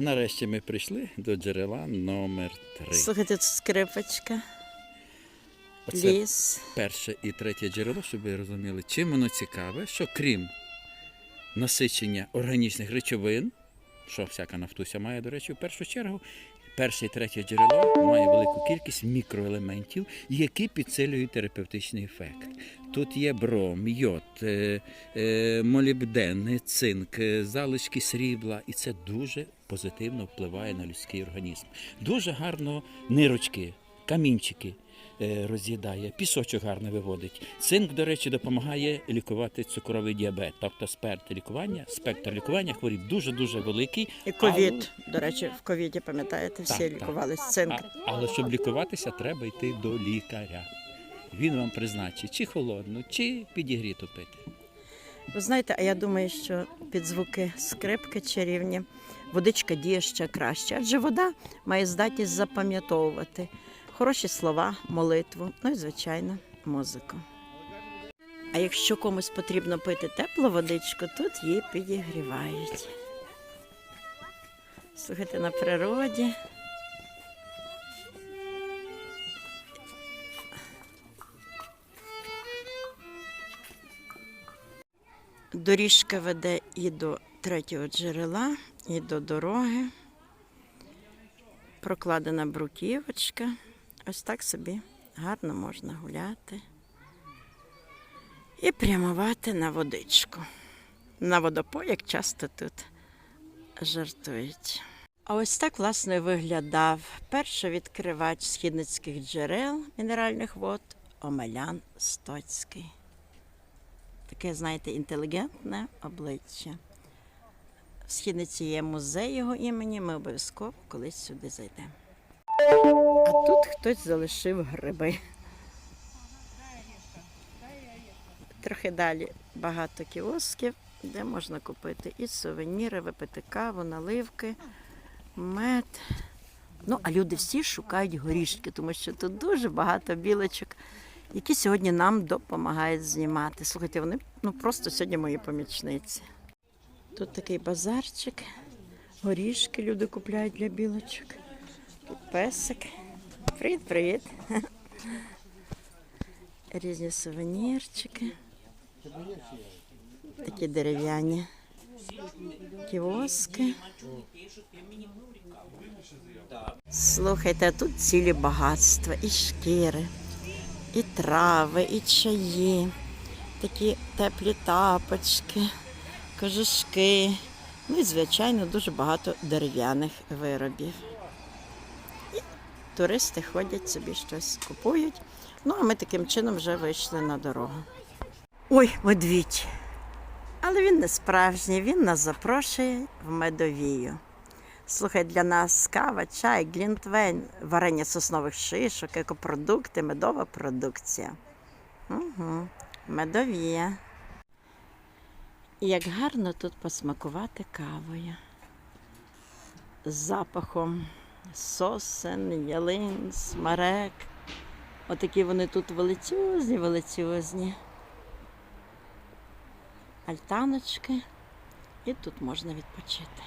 нарешті ми прийшли до джерела номер 3. Слухайте, тут скрипочка, Оце ліс. перше і третє джерело, щоб ви розуміли, чим воно цікаве, що крім насичення органічних речовин, що всяка нафтуся має, до речі, в першу чергу, перше і третє джерело має велику кількість мікроелементів, які підсилюють терапевтичний ефект. Тут є бром, йод, е, е, молібден, цинк, е, залишки срібла, і це дуже позитивно впливає на людський організм. Дуже гарно нирочки, камінчики роз'їдає, пісочок гарно виводить. Цинк, до речі, допомагає лікувати цукровий діабет, тобто спектр лікування, спектр лікування хворіб дуже-дуже великий. І ковід. До речі, в ковіді, пам'ятаєте, всі Так, так. лікувались цинк. А, але щоб лікуватися, треба йти до лікаря. Він вам призначить чи холодну, чи підігріту пити. Ви знаєте, а я думаю, що під звуки скрипки чарівні водичка діє ще краще, адже вода має здатність запам'ятовувати хороші слова, молитву, ну і, звичайно, музику. А якщо комусь потрібно пити теплу водичку, тут її підігрівають. Слухайте на природі. Доріжка веде і до третього джерела, і до дороги. Прокладена бруківочка. Ось так собі гарно можна гуляти і прямувати на водичку. На водопой, як часто тут жартують. А ось так, власне, виглядав першовідкривач східницьких джерел мінеральних вод Омелян Стоцький таке, знаєте, інтелігентне обличчя. В східниці є музей його імені, ми обов'язково колись сюди зайдемо. А тут хтось залишив гриби. Трохи далі багато кіосків, де можна купити і сувеніри, випити каву, наливки, мед. Ну, а люди всі шукають горішки, тому що тут дуже багато білочок які сьогодні нам допомагають знімати. Слухайте, вони ну просто сьогодні мої помічниці. Тут такий базарчик, горішки люди купляють для білочок. Тут песик. Привіт, привіт. Різні сувенірчики. Такі дерев'яні кіоски. Слухайте, тут цілі багатства і шкіри і трави, і чаї, такі теплі тапочки, кожушки. Ну і, звичайно, дуже багато дерев'яних виробів. Туристи ходять собі щось купують. Ну, а ми таким чином вже вийшли на дорогу. Ой, медвідь! Але він не справжній, він нас запрошує в медовію. Слухай, для нас кава, чай, глінтвейн, варення соснових шишок, екопродукти, медова продукція. Угу. Медовія. І як гарно тут посмакувати кавою. З запахом сосен, ялин, смарек. Отакі вони тут величезні, величезні. Альтаночки. І тут можна відпочити.